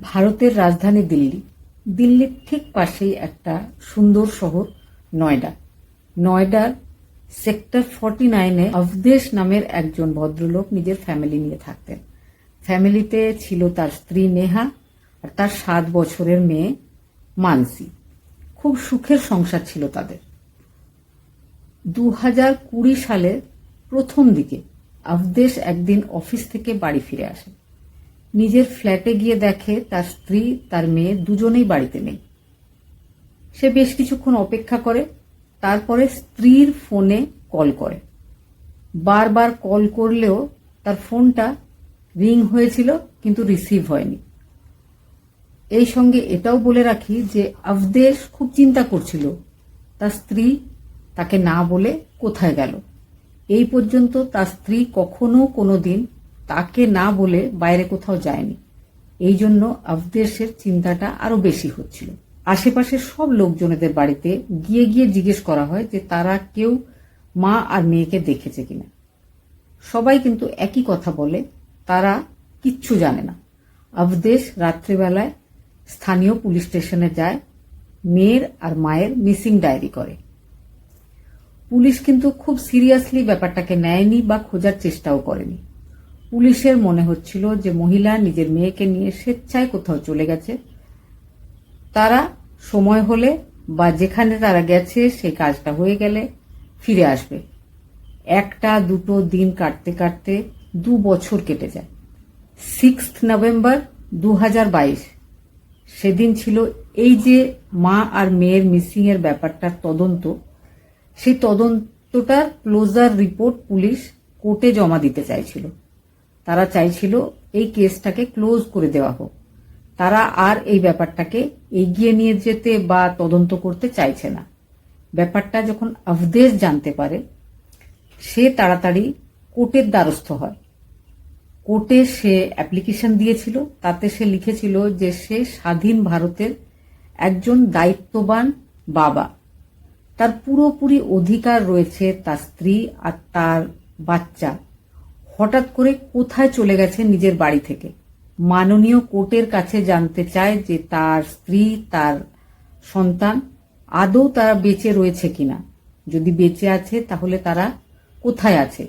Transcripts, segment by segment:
ভারতের রাজধানী দিল্লি। দিল্লির ঠিক পাশেই একটা সুন্দর শহর, নয়ডা। নয়ডার সেক্টর ফর্টি নাইনে অবদেশ নামের একজন ভদ্রলোক নিজের ফ্যামিলি নিয়ে থাকতেন। ফ্যামিলিতে ছিল তার স্ত্রী নেহা আর তার সাত বছরের মেয়ে মানসি। খুব সুখের সংসার ছিল তাদের। দু হাজার কুড়ি সালের প্রথম দিকে আবদেশ একদিন অফিস থেকে বাড়ি ফিরে আসে। নিজের ফ্ল্যাটে গিয়ে দেখে তার স্ত্রী, তার মেয়ে দুজনেই বাড়িতে নেই। সে বেশ কিছুক্ষণ অপেক্ষা করে, তারপরে স্ত্রীর ফোনে কল করে। বারবার কল করলেও তার ফোনটা রিং হয়েছিল, কিন্তু রিসিভ হয়নি। এই সঙ্গে এটাও বলে রাখি যে আফদেশ খুব চিন্তা করছিল। তার স্ত্রী তাকে না বলে কোথায় গেল? এই পর্যন্ত তার স্ত্রী কখনো কোনো দিন তাকে না বলে বাইরে কোথাও যায়নি। এই জন্য আফদেশের চিন্তাটা আরও বেশি হচ্ছিল। আশেপাশের সব লোকজনেদের বাড়িতে গিয়ে গিয়ে জিজ্ঞেস করা হয় যে তারা কেউ মা আর মেয়েকে দেখেছে কিনা। সবাই কিন্তু একই কথা বলে, তারা কিচ্ছু জানে না। আবদেশ রাত্রিবেলায় স্থানীয় পুলিশ স্টেশনে যায়, মেয়ের আর মায়ের মিসিং ডায়েরি করে। পুলিশ কিন্তু খুব সিরিয়াসলি ব্যাপারটাকে নেয়নি বা খোঁজার চেষ্টাও করেনি। পুলিশের মনে হচ্ছিল যে মহিলা নিজের মেয়েকে নিয়ে স্বেচ্ছায় কোথাও চলে গেছে। তারা সময় হলে বা যেখানে তারা গেছে, সেই কাজটা হয়ে গেলে ফিরে আসবে। একটা, দুটো দিন কাটতে কাটতে দু বছর কেটে যায়। সিক্স নভেম্বর দু হাজার বাইশ, সেদিন ছিল এই যে মা আর মেয়ের মিসিং এর ব্যাপারটার তদন্ত। সেই তদন্তটার ক্লোজার রিপোর্ট পুলিশ কোর্টে জমা দিতে চাইছিল। তারা চাইছিল এই কেসটাকে ক্লোজ করে দেওয়া হোক। তারা আর এই ব্যাপারটাকে এগিয়ে নিয়ে যেতে বা তদন্ত করতে চাইছে না। ব্যাপারটা যখন আফদেশ জানতে পারে, সে তাড়াতাড়ি কোর্টের দ্বারস্থ হয়। কোর্টে সে অ্যাপ্লিকেশন দিয়েছিল, তাতে সে লিখেছিল যে সে স্বাধীন ভারতের একজন দায়িত্ববান বাবা। তার পুরোপুরি অধিকার রয়েছে তার স্ত্রী আর তার বাচ্চা। হঠাৎ করে কোথায় চলে গেছে নিজের বাড়ি থেকে? মাননীয় কোর্টের কাছে জানতে চায় যে তার স্ত্রী, তার সন্তান আদৌ তারা বেঁচে রয়েছে কিনা। যদি বেঁচে আছে, তাহলে তারা কোথায় আছে?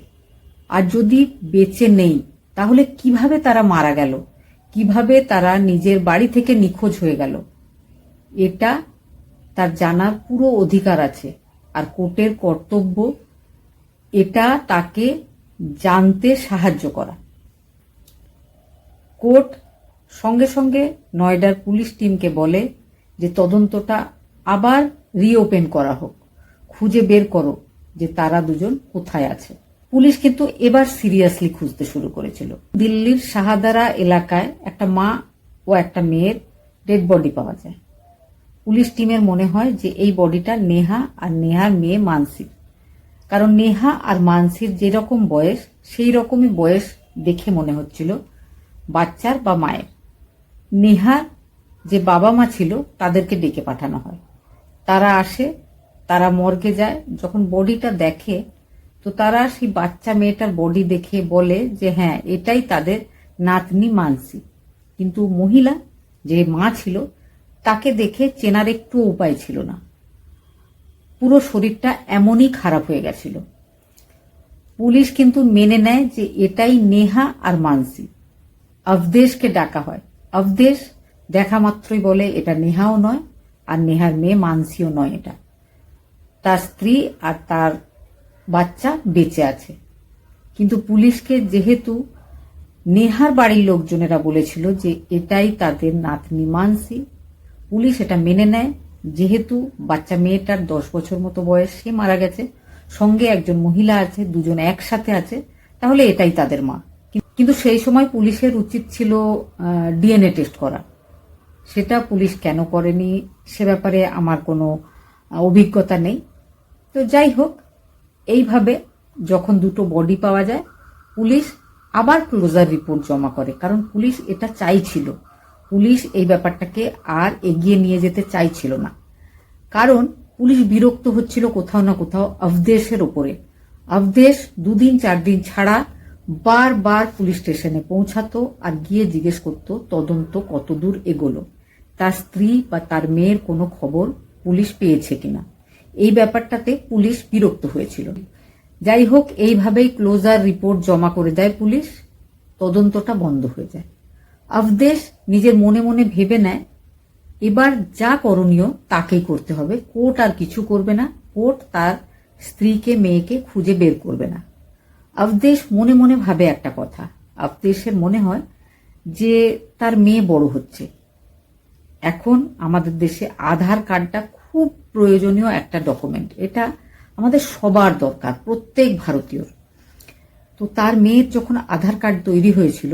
আর যদি বেঁচে নেই, তাহলে কীভাবে তারা মারা গেল? কীভাবে তারা নিজের বাড়ি থেকে নিখোঁজ হয়ে গেল? এটা তার জানার পুরো অধিকার আছে। আর কোর্টের কর্তব্য এটা তাকে জানতে সাহায্য করা। কোর্ট সঙ্গে সঙ্গে নয়ডার পুলিশ টিমকে বলে যে তদন্তটা আবার রিওপেন করা হোক। খুঁজে বের করো যে তারা দুজন কোথায় আছে। পুলিশ কিন্তু এবার সিরিয়াসলি খুঁজতে শুরু করেছিল। দিল্লির শাহাদারা এলাকায় একটা মা ও একটা মেয়ের ডেড বডি পাওয়া যায়। পুলিশ টিমের মনে হয় যে এই বডিটা নেহা আর নেহার মেয়ে মানসির। কারণ নেহা আর মানসির যেরকম বয়স সেই রকমই বয়স দেখে মনে হচ্ছিল বাচ্চার বা মায়ের। নেহার যে বাবা মা ছিল, তাদেরকে ডেকে পাঠানো হয়। তারা আসে, তারা মর্গে যায়, যখন বডিটা দেখে, তো তারা সেই বাচ্চা মেয়েটার বডি দেখে বলে যে হ্যাঁ এটাই তাদের নাতনি মানসি। কিন্তু মহিলা যে মা ছিল, তাকে দেখে চেনার একটু উপায় ছিল না। পুরো শরীরটা এমনই খারাপ হয়ে গেছিল। পুলিশ কিন্তু মেনে নেয় যে এটাই নেহা আর মানসি। আফদেশকে ডাকা হয়। আফদেশ দেখা মাত্রই বলে, এটা নেহাও নয় আর নেহার মেয়ে মানসিও নয় এটা। তার স্ত্রী আর তার বাচ্চা বেঁচে আছে। কিন্তু পুলিশকে যেহেতু নেহার বাড়ির লোকজনেরা বলেছিল যে এটাই তাদের নাতনি মানসি, পুলিশ এটা মেনে নেয় যেহেতু বাচ্চা মেয়েটার দশ বছর মতো বয়স, সে মারা গেছে, সঙ্গে একজন মহিলা আছে, দুজন একসাথে আছে, তাহলে এটাই তাদের মা। কিন্তু সেই সময় পুলিশের উচিত ছিল ডিএনএ টেস্ট করা। সেটা পুলিশ কেন করেনি, সে ব্যাপারে আমার কোনো অভিজ্ঞতা নেই। তো যাই হোক, এইভাবে যখন দুটো বডি পাওয়া যায়, পুলিশ আবার ক্লোজার রিপোর্ট জমা করে, কারণ পুলিশ এটা চাইছিল। পুলিশ এই ব্যাপারটাকে আর এগিয়ে নিয়ে যেতে চাইছিল না। কারণ পুলিশ বিরক্ত হচ্ছিল কোথাও না কোথাও আফদেশের ওপরে। আফদেশ দুদিন চার দিন ছাড়া বারবার পুলিশ স্টেশনে পৌঁছাতো আর গিয়ে জিজ্ঞেস করতো, তদন্ত কতদূর এগোলো? তার স্ত্রী বা তার মেয়ের কোনো খবর পুলিশ পেয়েছে কিনা? এই ব্যাপারটাতে পুলিশ বিরক্ত হয়েছিল। যাই হোক, এইভাবেই ক্লোজার রিপোর্ট জমা করে দেয় পুলিশ। তদন্তটা বন্ধ হয়ে যায়। আফদেশ নিজের মনে মনে ভেবে নেয়, এবার যা করণীয় তাকেই করতে হবে। কোর্ট আর কিছু করবে না। কোর্ট তার স্ত্রীকে, মেয়েকে খুঁজে বের করবে না। আফদেশ মনে মনে ভাবে একটা কথা। আফদেশের মনে হয় যে তার মেয়ে বড় হচ্ছে। এখন আমাদের দেশে আধার কার্ডটা খুব প্রয়োজনীয় একটা ডকুমেন্ট এটা আমাদের সবার দরকার, প্রত্যেক ভারতীয়র। তো তার মেয়ের যখন আধার কার্ড তৈরি হয়েছিল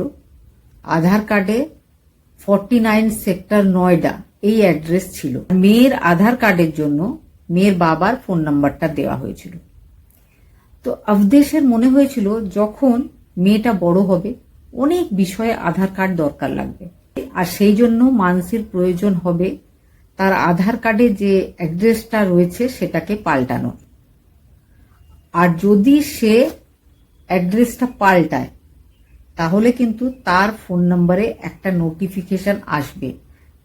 আধার কার্ডে ফর্টি নাইন সেক্টর নয়ডা এই অ্যাড্রেস ছিল। মেয়ের আধার কার্ডের জন্য মেয়ের বাবার ফোন নাম্বারটা দেওয়া হয়েছিল। তো আবদেশের মনে হয়েছিল যখন মেয়েটা বড় হবে, অনেক বিষয়ে আধার কার্ড দরকার লাগবে। আর সেই জন্য মানসির প্রয়োজন হবে তার আধার কার্ডে যে অ্যাড্রেসটা রয়েছে সেটাকে পাল্টানোর। আর যদি সে অ্যাড্রেসটা পাল্টায় তাহলে কিন্তু তার ফোন নম্বরে একটা নোটিফিকেশন আসবে।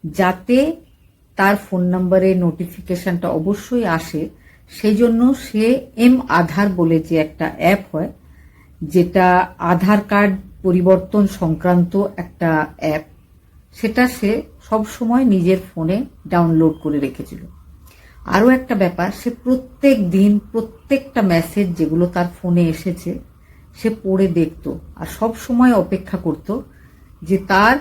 যাতে তার ফোন নম্বরে নোটিফিকেশনটা অবশ্যই আসে সেই জন্য সে এম আধার বলে যে একটা অ্যাপ হয়, যেটা আধার কার্ড পরিবর্তন সংক্রান্ত একটা অ্যাপ সেটা সে সব সময় নিজের ফোনে ডাউনলোড করে রেখেছিল। আরও একটা ব্যাপার, সে প্রত্যেক দিন প্রত্যেকটা মেসেজ যেগুলো তার ফোনে এসেছে সে পড়ে দেখত আর সব সময় অপেক্ষা করত যে তার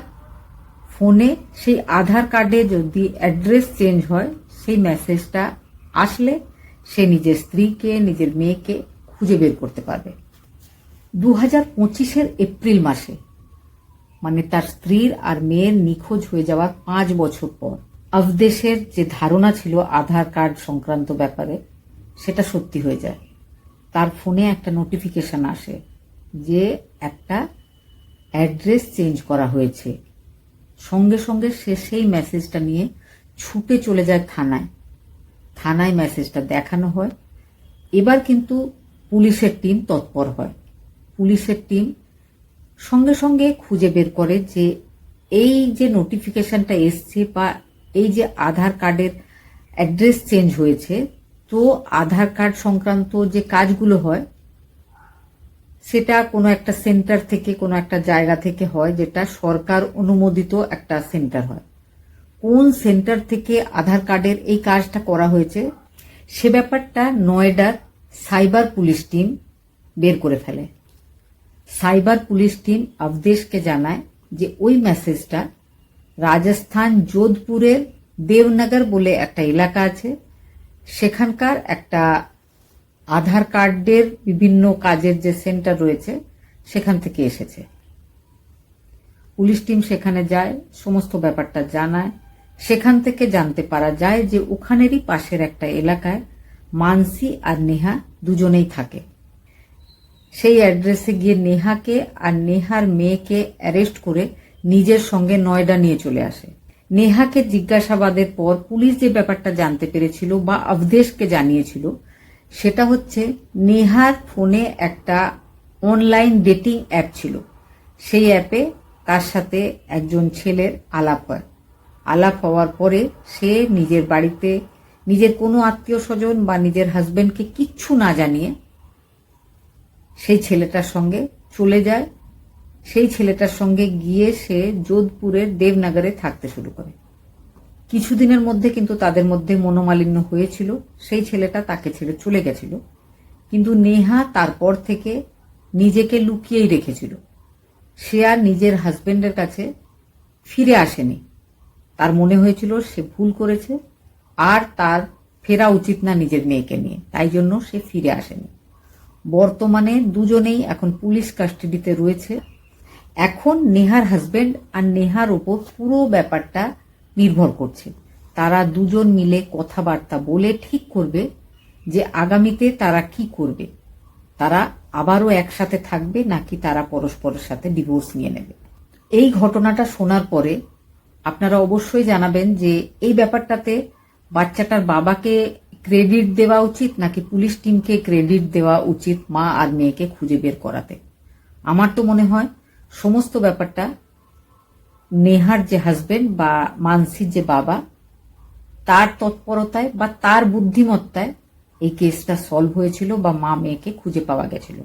ফোনে সেই আধার কার্ডে যদি অ্যাড্রেস চেঞ্জ হয়, সেই মেসেজটা আসলে সে নিজের স্ত্রীকে, নিজের মেয়েকে খুঁজে বের করতে পারবে। দু হাজার পঁচিশের এপ্রিল মাসে মানে তার স্ত্রীর আর মেয়ের নিখোঁজ হয়ে যাওয়ার পাঁচ বছর পর, আফদেশের যে ধারণা ছিল আধার কার্ড সংক্রান্ত ব্যাপারে, সেটা সত্যি হয়ে যায়। তার ফোনে একটা নোটিফিকেশন আসে যে একটা অ্যাড্রেস চেঞ্জ করা হয়েছে। সঙ্গে সঙ্গে সে সেই মেসেজটা নিয়ে ছুটে চলে যায় থানায়। থানায় মেসেজটা দেখানো হয়। এবার কিন্তু পুলিশের টিম তৎপর হয়। পুলিশের টিম সঙ্গে সঙ্গে খুঁজে বের করে যে এই যে নোটিফিকেশনটা এসছে বা এই যে আধার কার্ডের অ্যাড্রেস চেঞ্জ হয়েছে তো আধার কার্ড সংক্রান্ত যে কাজগুলো হয়, সেটা কোনো একটা সেন্টার থেকে, কোনো একটা জায়গা থেকে হয় যেটা সরকার অনুমোদিত একটা সেন্টার হয়। কোন সেন্টার থেকে আধার কার্ডের এই কাজটা করা হয়েছে, সে ব্যাপারটা নয়ডার সাইবার পুলিশ টিম বের করে ফেলে। সাইবার পুলিশ টিম আবদেশকে জানায় যে ওই মেসেজটা রাজস্থান, যোধপুরের দেবনগর বলে একটা এলাকা আছে সেখানকার একটা আধার কার্ডের বিভিন্ন কাজের যে সেন্টার রয়েছে, সেখান থেকে এসেছে। পুলিশ টিম সেখানে যায়, সমস্ত ব্যাপারটা জানায়। সেখান থেকে জানতে পারা যায় যে ওখানেরই পাশের একটা এলাকায় মানসি আর নেহা দুজনেই থাকে। সেই অ্যাড্রেসে গিয়ে নেহাকে আর নেহার মেয়েকে অ্যারেস্ট করে নিজের সঙ্গে নয়ডা নিয়ে চলে আসে। নেহাকে জিজ্ঞাসাবাদের পর পুলিশ যে ব্যাপারটা জানতে পেরেছিল বা অবদেশকে জানিয়েছিল, সেটা হচ্ছে নেহার ফোনে একটা অনলাইন ডেটিং অ্যাপ ছিল। সেই অ্যাপে তার সাথে একজন ছেলের আলাপ হয়। আলাপ হওয়ার পরে সে নিজের বাড়িতে নিজের কোনো আত্মীয় স্বজন বা নিজের হাজবেন্ডকে কিচ্ছু না জানিয়ে সেই ছেলেটার সঙ্গে চলে যায়। সেই ছেলেটার সঙ্গে গিয়ে সে যোধপুরের দেবনগরে থাকতে শুরু করে। কিছুদিনের মধ্যে কিন্তু তাদের মধ্যে মনোমালিন্য হয়েছিল। সেই ছেলেটা তাকে ছেড়ে চলে গেছিল। কিন্তু নেহা তারপর থেকে নিজেকে লুকিয়েই রেখেছিল। সে আর নিজের হাজবেন্ডের কাছে ফিরে আসেনি। তার মনে হয়েছিল সে ভুল করেছে আর তার ফেরা উচিত না নিজের মেয়েকে নিয়ে। তাই জন্য সে ফিরে আসেনি। বর্তমানে দুজনেই এখন পুলিশ কাস্টাডিতে রয়েছে। এখন নেহার হাজবেন্ড আর নেহার ওপর পুরো ব্যাপারটা নির্ভর করছে। তারা দুজন মিলে কথাবার্তা বলে ঠিক করবে যে আগামীতে তারা কি করবে। তারা আবারও একসাথে থাকবে নাকি তারা পরস্পরের সাথে ডিভোর্স নিয়ে নেবে। এই ঘটনাটা শোনার পরে আপনারা অবশ্যই জানাবেন যে এই ব্যাপারটাতে বাচ্চাটার বাবাকে ক্রেডিট দেওয়া উচিত নাকি পুলিশ টিমকে ক্রেডিট দেওয়া উচিত মা আর মেয়েকে খুঁজে বের করাতে। আমার তো মনে হয় সমস্ত ব্যাপারটা নেহার যে হাজবেন্ড বা মানসির যে বাবা, তার তৎপরতায় বা তার বুদ্ধিমত্তায় এই কেসটা সলভ হয়েছিল বা মা মেয়েকে খুঁজে পাওয়া গেছিল।